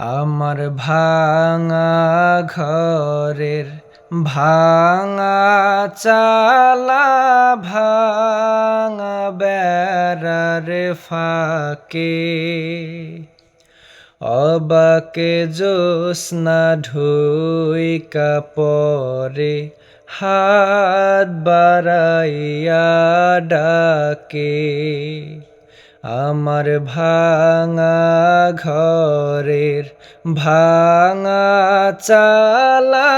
আমার ভাঙা ঘরের ভাঙা চালা ভাঙা বেড়ার ফাঁকে। অবাকে জোসনা ঢুই কাপরে হাত বাড়াইয়া ডাকে। আমার ভাঙা ঘরের ভাঙা চালা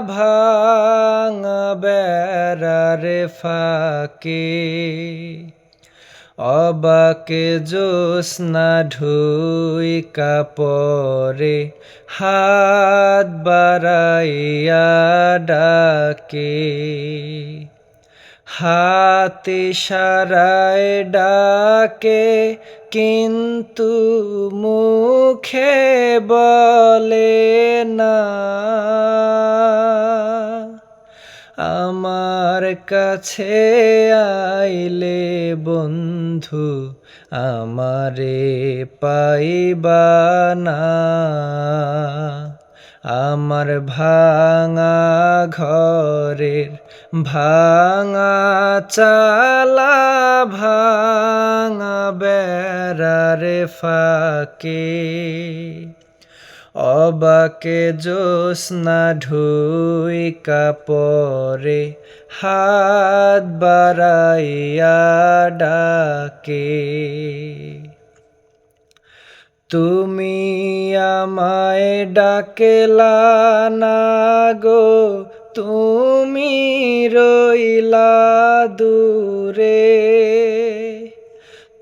ভাঙা বেড়ার ফাঁকে। অবাকে জোসনা ঢুই কাপরে হাত বাড়াইয়া ডাকে। হাতে সারায় ডাকে কিন্তু মুখে বলে না। আমার কাছে আইলে বন্ধু আমারে পাইবা না। আমার ভাঙা ঘরের ভাঙা চালা ভাঙা বেড়ার ফাঁকে। অবাকে জোসনা ঢুই কাপরে হাত বাড়াইয়া ডাকে। তুমি আমায় ডাকেলা না গো, তুমি রইলা দূরে।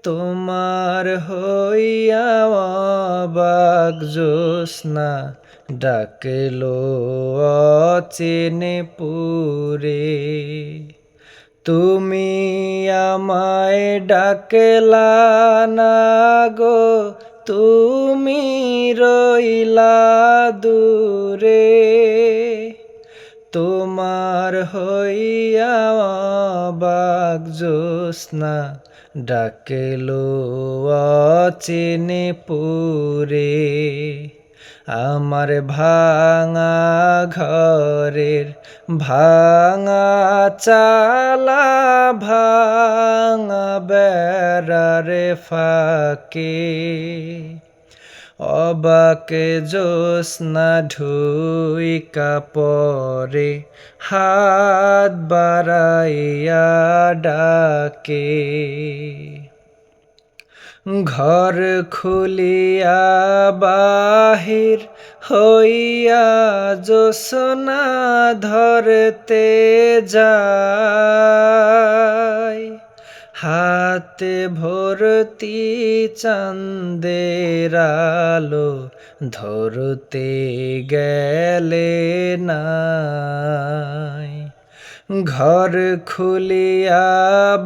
তোমার হইয়া বাগ জোসনা ডাকলো অচেনে পুরে তুমি আমায় ডাকলা না গো তুমি রইলা দূরে তোমার হইয়া বাগ জোসনা ডাকেলো অচিনে পুরে। আমার ভাঙা ঘরের ভাঙা চালা ভাঙা বেড়ারে ফাঁকে। অবাকে জোসনা ঢুই কাপরে হাত বাড়াইয়া ডাকে। ঘর খুলিয়া বাহির হইয়া জোসনা ধরতে যায় হাতে ভরতি চান্দের আলো ধরতে গেলে নাই। ঘর খুলিয়া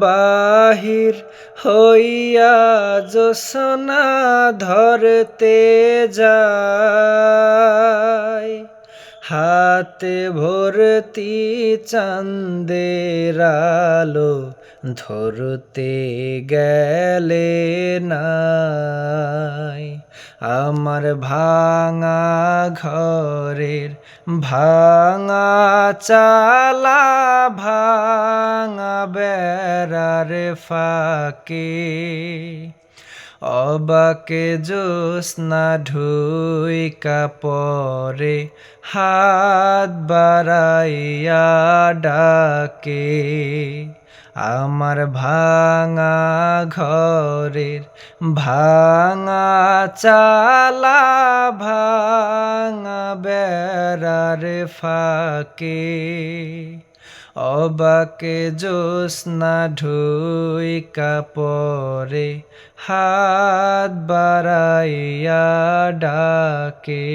বাহির হইয়া জোসনা ধরতে যায় হাতে ভরতি চান্দের আলো ধরতে গেলে নাই। আমার ভাঙা ঘরের ভাঙা চালা ভাঙা বেড়ার ফাঁকে। অবাকে জোসনা ঢুই কাপরে হাত বাড়াইয়া ডাকে। আমার ভাঙা ঘরের ভাঙা চালা ভাঙা বেড়ার ফাঁকে অবাকে জোসনা ঢুই কাপরে হাত বাড়াইয়া ডাকে।